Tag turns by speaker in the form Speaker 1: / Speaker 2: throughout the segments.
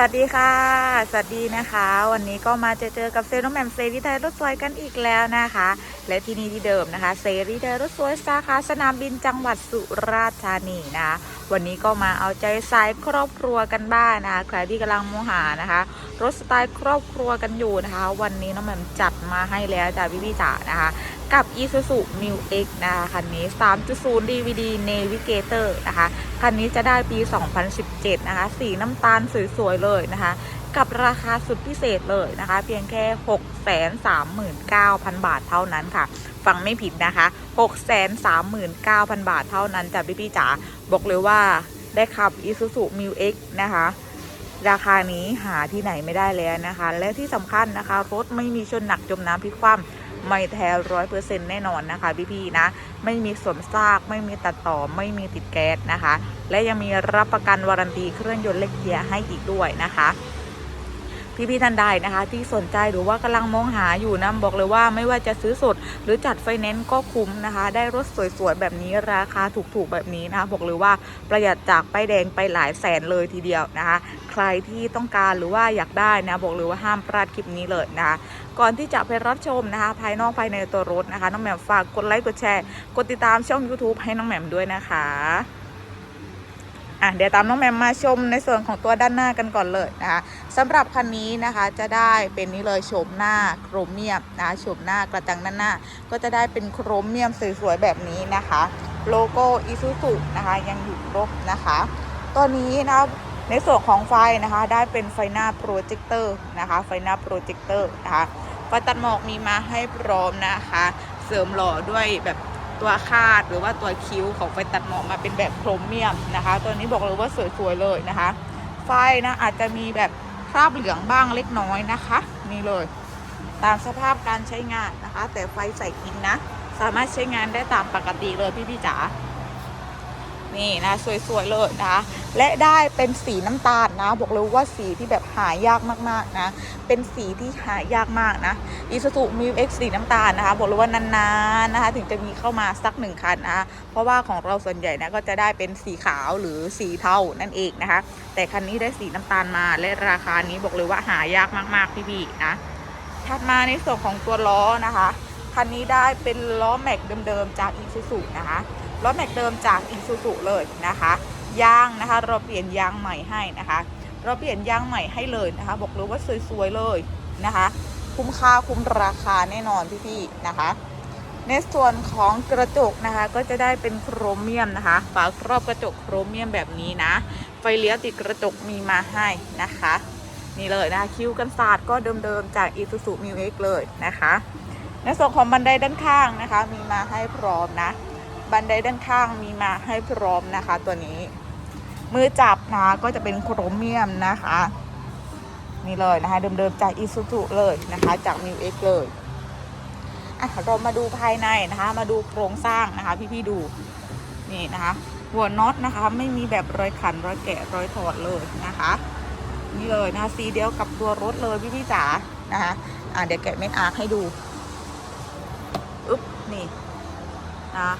Speaker 1: วัสดีค่ะ สวัสดีนะคะ วันนี้ก็มาเจอเจอกับเซน้องแหม่มเซรีไทยรถสวยกันอีกแล้วนะคะ และที่นี่ที่เดิมนะคะ เซรีไทยรถสวยสาขาสนามบินจังหวัดสุราษฎร์ธานีนะคะ วันนี้ก็มาเอาใจสายครอบครัวกันบ้างนะคะใครที่กำลังมองหานะคะ รถสไตล์ครอบครัวกันอยู่นะคะ วันนี้น้องแหม่มจัดมาให้แล้วจ้าพี่พี่จ๋านะคะ กับ Isuzu New X นะคะคันนี้ 3.0 DVD Navigator นะคะ คันนี้จะได้ปี 2017 นะคะ สีน้ำตาลสวยๆเลยนะคะ กับราคาสุดพิเศษเลยนะคะ เพียงแค่ 639,000 บาทเท่านั้นค่ะ ฟังไม่ผิดนะคะ 639,000 บาทเท่านั้นจ้ะพี่พี่จ๋าบอกเลยว่าได้ขับ Isuzu New X นะคะ ราคานี้หาที่ไหนไม่ได้แล้วนะคะ และที่สำคัญนะคะ รถไม่มีชนหนักจมน้ำพลิกคว่ำไม่แท้ร้อยเปอร์เซ็นต์แน่นอนนะคะพี่ๆนะ ไม่มีสวมซาก ไม่มีตัดต่อ ไม่มีติดแก๊สนะคะ และยังมีรับประกันวารันตีเครื่องยนต์เล็กเกียร์ให้อีกด้วยนะคะ พี่ๆท่านใดนะคะ ที่สนใจหรือว่ากำลังมองหาอยู่นะบอกเลยว่าไม่ว่าจะซื้อสดหรือจัดไฟแนนซ์ก็คุ้มนะคะ ได้รถสวยๆแบบนี้ราคาถูกๆแบบนี้นะคะบอกเลยว่าประหยัดจากป้ายแดงไปหลายแสนเลยทีเดียวนะคะ ใครที่ต้องการหรือว่าอยากได้นะบอกเลยว่าห้ามพลาดคลิปนี้เลยนะคะก่อนที่จะไปรับชมนะคะ ภายนอกภายในตัวรถนะคะ น้องแหม่มฝากกดไลค์กดแชร์ กดติดตามช่อง YouTube ให้น้องแหม่มด้วยนะคะ อะเดี๋ยวตามน้องแมมมาชมในส่วนของตัวด้านหน้ากันก่อนเลยนะคะสำหรับคันนี้นะคะจะได้เป็นนี้เลยโฉมหน้าโครเมียมนะคะโฉมหน้ากระจังด้านหน้า ก็จะได้เป็นโครเมียมสวยๆแบบนี้นะคะ โลโก้อิซูซุนะคะยังอยู่ครบนะคะตัวนี้นะในส่วนของไฟนะคะได้เป็นไฟหน้าโปรเจคเตอร์นะคะไฟหน้าโปรเจคเตอร์นะคะไฟตัดหมอกมีมาให้พร้อมนะคะ เสริมหล่อด้วยแบบ ตัวคาดหรือว่าตัวคิ้วของไฟตัดหมอกมาเป็นแบบโครเมียมนะคะ ตัวนี้บอกเลยว่าสวยๆเลยนะคะ ไฟนะอาจจะมีแบบคราบเหลืองบ้างเล็กน้อยนะคะนี่เลย ตามสภาพการใช้งานนะคะ แต่ไฟใส่กินนะ สามารถใช้งานได้ตามปกติเลยพี่ๆจ๋า นี่นะสวยๆเลยนะและได้เป็นสีน้ำตาลนะ บอกเลยว่าสีที่แบบหายากมากๆนะ เป็นสีที่หายากมากนะ Isuzu m i X สีน้ำตาลนะคะ บอกเลยว่านานๆนะคะ ถึงจะมีเข้ามาสักหนึ่งคันนะเพราะว่าของเราส่วนใหญ่นะก็จะได้เป็นสีขาวหรือสีเทานั่นเองนะคะ แต่คันนี้ได้สีน้ำตาลมาและราคานี้บอกเลยว่าหายากมาก ๆ พี่ๆนะถัดมาในส่วนของตัวล้อนะคะคันนี้ได้เป็นล้อแม็กเดิมๆจาก Isuzu นะคะ ล้อแม็กเดิมจาก Isuzu เลยนะคะยางนะคะ เราเปลี่ยนยางใหม่ให้นะคะ เราเปลี่ยนยางใหม่ให้เลยนะคะ บอกเลยว่าสวยๆเลยนะคะ คุ้มค่าคุ้มราคาแน่นอนพี่ๆนะคะ ในส่วนของกระจกนะคะ ก็จะได้เป็นโครเมียมนะคะ ฝาครอบกระจกโครเมียมแบบนี้นะ ไฟเลี้ยวติดกระจกมีมาให้นะคะ นี่เลยนะคะคิ้วกันศาสตร์ก็เดิมๆจาก Isuzu m i X เลยนะคะ ในส่วนของบันไดด้านข้างนะคะ มีมาให้พร้อมนะ บันไดด้านข้างมีมาให้พร้อมนะคะ ตัวนี้ มือจับนะก็จะเป็นโครเมียมนะคะ นี่เลยนะคะ เดิมๆจาก Isuzu เลยนะคะ จาก m i X เอ็กเลยอะเรามาดูภายในนะคะ มาดูโครงสร้างนะคะ พี่ๆดูนี่นะคะ หัวน็อตนะคะ ไม่มีแบบรอยขันรอยแกะรอยถอดเลยนะคะ นี่เลยนะคะสีเดียวกับตัวรถเลยพี่พี่ๆจ๋านะคะอ่าเดี๋ยวแกะเม็ดอาร์คให้ดู อึ๊บ นี่นะ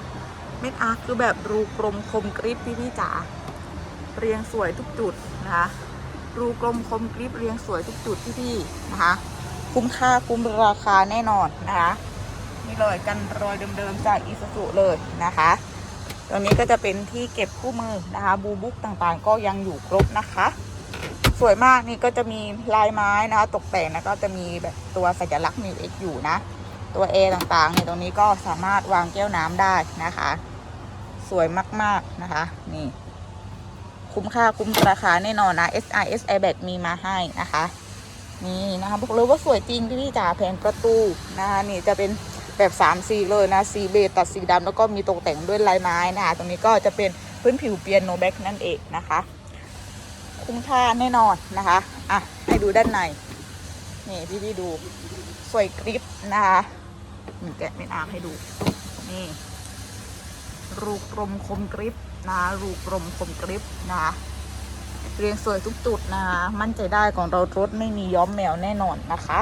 Speaker 1: เม็ดอาร์คือแบบรูกลมคมกริบพี่พี่จ๋าเรียงสวยทุกจุดนะคะรูกลมคมกริบเรียงสวยทุกจุดพี่พี่นะคะคุ้มค่าคุ้มราคาแน่นอนนะคะนี่เลยกันรอยเดิมๆจากอิสสุเลยนะคะตรงนี้ก็จะเป็นที่เก็บคู่มือนะคะบูบุ๊กต่างๆ ก็ยังอยู่ครบนะคะ สวยมากนี่ก็จะมีลายไม้นะคะตกแต่งแล้วก็จะมีแบบตัวสัญลักษณ์มิวเอ็กอยู่นะ ตัว A ต่างๆเนี่ยตรงนี้ก็สามารถวางแก้วน้ำได้นะคะ สวยมาก ๆ นะคะ นี่ คุ้มค่าคุ้มราคาแน่นอนนะ SIS Airbag มีมาให้นะคะ นี่นะคะบอกเลยว่าสวยจริงพี่พี่จ๋าแผงประตูนะคะนี่จะเป็นแบบ3สีเลยนะสีเบจตัดสีดำแล้วก็มีตกแต่งด้วยลายไม้นะคะตรงนี้ก็จะเป็นพื้นผิวเปียโนแบ็กนั่นเองนะคะ คุ้มค่าแน่นอนนะคะ อะ ให้ดูด้านใน นี่พี่พี่ดู สวยกริบนะคะมีแกะเป็นอาร์ให้ดู นี่ รูกลมคมกริบนะรูกลมคมกริบนะคะเรียงสวยทุกจุดนะคะมั่นใจได้ของเรารถไม่มีย้อมแมวแน่นอนนะคะ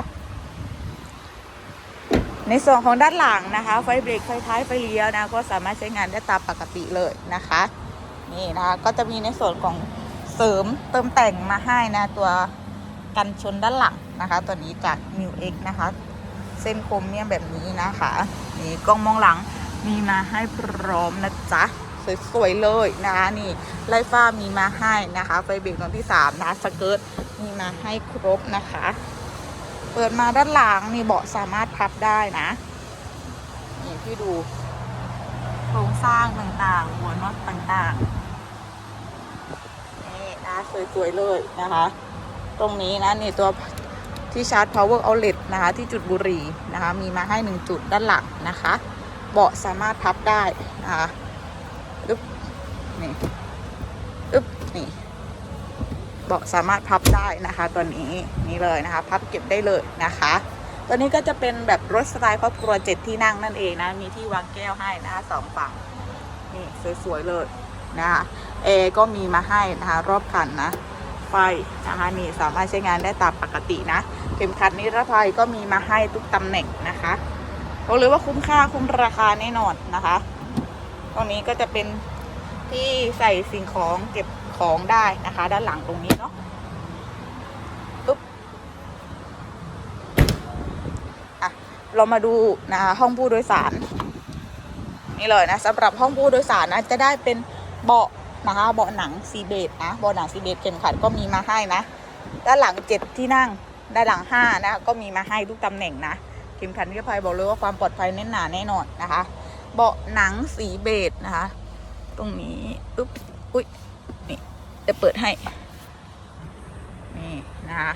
Speaker 1: ในส่วนของด้านหลังนะคะ ไฟเบรกไฟท้ายไฟเลี้ยวนะก็สามารถใช้งานได้ตามปกติเลยนะคะนี่นะคะก็จะมีในส่วนของเสริมเติมแต่งมาให้นะตัวกันชนด้านหลังนะคะ ตัวนี้จาก New X นะคะ เส้นคมเนี่ยแบบนี้นะคะ นี่กล้องมองหลัง มีมาให้พร้อมนะจ๊ะ สวยๆเลยนะคะนี่ไล่ฟ้ามีมาให้นะคะไฟเบรกตรงที่3นะสเกิร์ตมีมาให้ครบนะคะ เปิดมาด้านหลังนี่เบาะสามารถพับได้นะนี่พี่ดูโครงสร้างต่างๆหัวน็อตต่างๆนี่นะสวยๆเลยนะคะ ตรงนี้นะนี่ตัวที่ชาร์จ power outlet นะคะ ที่จุดบุหรี่นะคะ มีมาให้หนึ่งจุดด้านหลังนะคะ เบาะสามารถพับได้นะคะอึ๊บนี่อึ๊บนี่เบาะสามารถพับได้นะคะ ตัวนี้นี่เลยนะคะ พับเก็บได้เลยนะคะตัวนี้ก็จะเป็นแบบรถสไตล์ครอบครัวเจ็ดที่นั่งนั่นเองนะ มีที่วางแก้วให้นะคะสองฝั่งนี่สวยๆเลยนะคะแอร์ก็มีมาให้นะคะรอบคันนะไฟนะคะนี่สามารถใช้งานได้ตามปกตินะเข็มขัดนิรภัยก็มีมาให้ทุกตำแหน่งนะคะ บอกเลยว่าคุ้มค่าคุ้มราคาแน่นอนนะคะ ตรงนี้ก็จะเป็นที่ใส่สิ่งของเก็บของได้นะคะ ด้านหลังตรงนี้เนาะปุ๊บอะเรามาดูนะคะห้องผู้โดยสาร นี่เลยนะสำหรับห้องผู้โดยสารนะจะได้เป็นเบาะนะคะเบาะหนังซีเบดนะเบาะหนังซีเบดเข็มขัดก็มีมาให้นะ ด้านหลังเจ็ดที่นั่งด้านหลังห้านะก็มีมาให้ทุกตำแหน่งนะ เข็มขัดนิรภัยบอกเลยว่าความปลอดภัยแน่นหนาแน่นอนนะคะ เบาะหนังสีเบจนะคะ ตรงนี้อุ๊บอุ้ยนี่จะเปิดให้ นี่นะคะ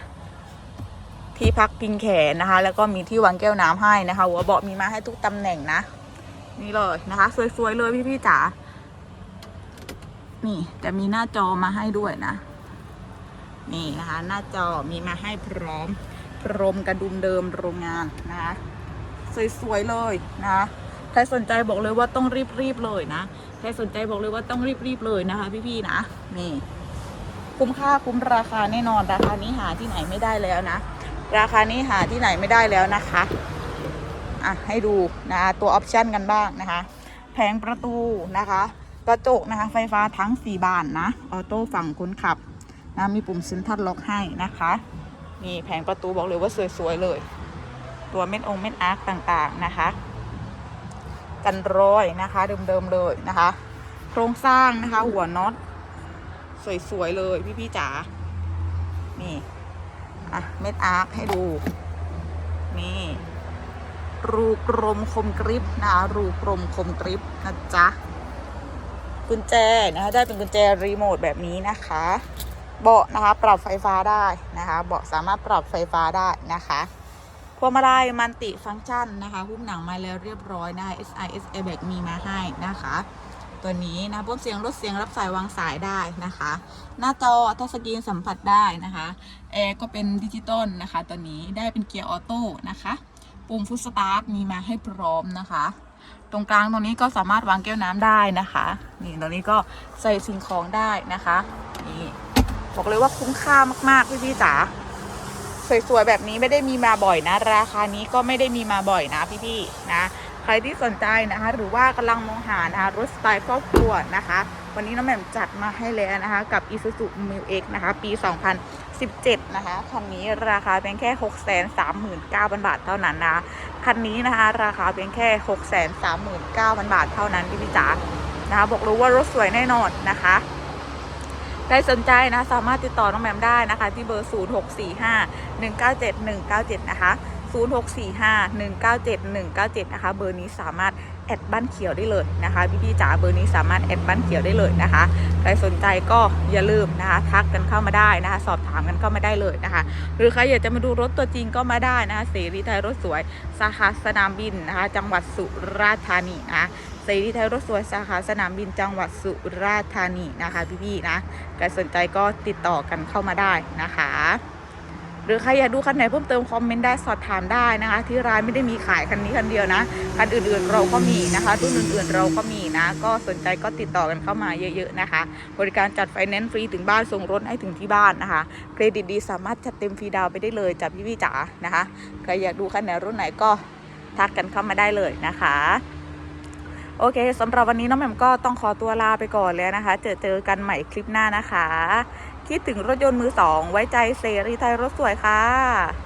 Speaker 1: ที่พักพิงแขนนะคะ แล้วก็มีที่วางแก้วน้ำให้นะคะ หัวเบาะมีมาให้ทุกตำแหน่งนะ นี่เลยนะคะ สวยๆเลยพี่ๆจ๋านี่จะมีหน้าจอมาให้ด้วยนะ นี่นะคะ หน้าจอมีมาให้พร้อม รมกระดุมเดิมโรงงานนะคะสวยๆเลยนะใครสนใจบอกเลยว่าต้องรีบๆเลยนะใครสนใจบอกเลยว่าต้องรีบๆเลยนะคะ พี่ๆนะนี่คุ้มค่าคุ้มราคาแน่นอนราคานี้หาที่ไหนไม่ได้แล้วนะ ราคานี้หาที่ไหนไม่ได้แล้วนะคะอะให้ดูนะคะตัวออปชันกันบ้างนะคะ แผงประตูนะคะกระจกนะคะ ไฟฟ้าทั้ง 4 บานนะ ออโต้ฝั่งคนขับนะมีปุ่มซินทัดล็อกให้นะคะ นี่แผงประตูบอกเลยว่าสวยๆเลย ตัวเม็ดองเม็ดอาร์คต่างๆนะคะ กันรอยนะคะเดิมๆเลยนะคะ โครงสร้างนะคะ หัวน็อตสวยๆเลยพี่ๆจ๋านี่อะเม็ดอาร์คให้ดู นี่รูกลมคมกริบนะคะรูกลมคมกริบนะจ๊ะกุญแจนะคะได้เป็นกุญแจรีโมทแบบนี้นะคะ เบาะนะคะปรับไฟฟ้าได้นะคะเบาะสามารถปรับไฟฟ้าได้นะคะพวงมาลัยมันติฟังก์ชันนะคะหุ้มหนังมาแล้วเรียบร้อยนะคะ SIS airbag มีมาให้นะคะ ตัวนี้นะปุ่มเสียงลดเสียงรับสายวางสายได้นะคะ หน้าจอทัชสกรีนสัมผัสได้นะคะแอร์ก็เป็นดิจิตอลนะคะ ตัวนี้ได้เป็นเกียร์ออโต้นะคะปุ่มฟุตสตาร์ทมีมาให้พร้อมนะคะตรงกลางตรงนี้ก็สามารถวางแก้วน้ำได้นะคะ นี่ตรงนี้ก็ใส่สิ่งของได้นะคะ นี่ บอกเลยว่าคุ้มค่ามากๆพี่พี่จ๋าสวยๆแบบนี้ไม่ได้มีมาบ่อยนะ ราคานี้ก็ไม่ได้มีมาบ่อยนะพี่ๆนะ ใครที่สนใจนะคะ หรือว่ากำลังมองหานะคะรถสไตล์ครอบครัวนะคะ วันนี้น้องแหม่มจัดมาให้แล้วนะคะ กับ Isuzu m i l X นะคะ ปี 2017 นะคะคันนี้ราคาเพียงแค่ 639,000 บาทเท่านั้นนะคันนี้นะคะราคาเพียงแค่ 639,000 บาทเท่านั้นพี่พี่จ๋านะคะบอกรู้ว่ารถสวยแน่นอนนะคะ ครสนใจนะสามารถติดต่อน้องแหมมได้นะคะ ที่เบอร์ 0645 197 197 นะคะ 0645 197 197 นะคะ เบอร์นี้สามารถแอดบ้านเขียวได้เลยนะคะพี่ๆจ๋าเบอร์นี้สามารถแอดบ้านเขียวได้เลยนะคะใครสนใจก็อย่าลืมนะคะ ทักกันเข้ามาได้นะคะ สอบถามกันเข้ามาได้เลยนะคะ หรือใครอยากจะมาดูรถตัวจริงก็มาได้นะคะเสรีไทยรถสวยสาขาสนามบินนะคะ จังหวัดสุราษฎร์ธานีนะะ เสรีไทยรถสวยสาขาสนามบินจังหวัดสุราษฎร์ธานีนะคะพี่ๆนะใครสนใจก็ติดต่อกันเข้ามาได้นะคะ หรือใครอยากดูคันไหนเพิ่มเติมคอมเมนต์ได้สอบถามได้นะคะ ที่ร้านไม่ได้มีขายคันนี้คันเดียวนะคันอื่นๆเราก็มีนะคะรุ่นอื่นๆเราก็มีนะ ก็สนใจก็ติดต่อกันเข้ามาเยอะๆนะคะ บริการจัดไฟแนนซ์ฟรีถึงบ้านส่งรถให้ถึงที่บ้านนะคะ เครดิตดีสามารถจัดเต็มฟรีดาวน์ไปได้เลยจากพี่พี่ๆจ๋านะคะใครอยากดูคันไหนรุ่นไหนก็ทักกันเข้ามาได้เลยนะคะ โอเคสำหรับวันนี้น้องแหม่มก็ต้องขอตัวลาไปก่อนแล้วนะคะ เจอเจอกันใหม่คลิปหน้านะคะ คิดถึงรถยนต์มือสองไว้ใจเสรีไทยรถสวยค่ะ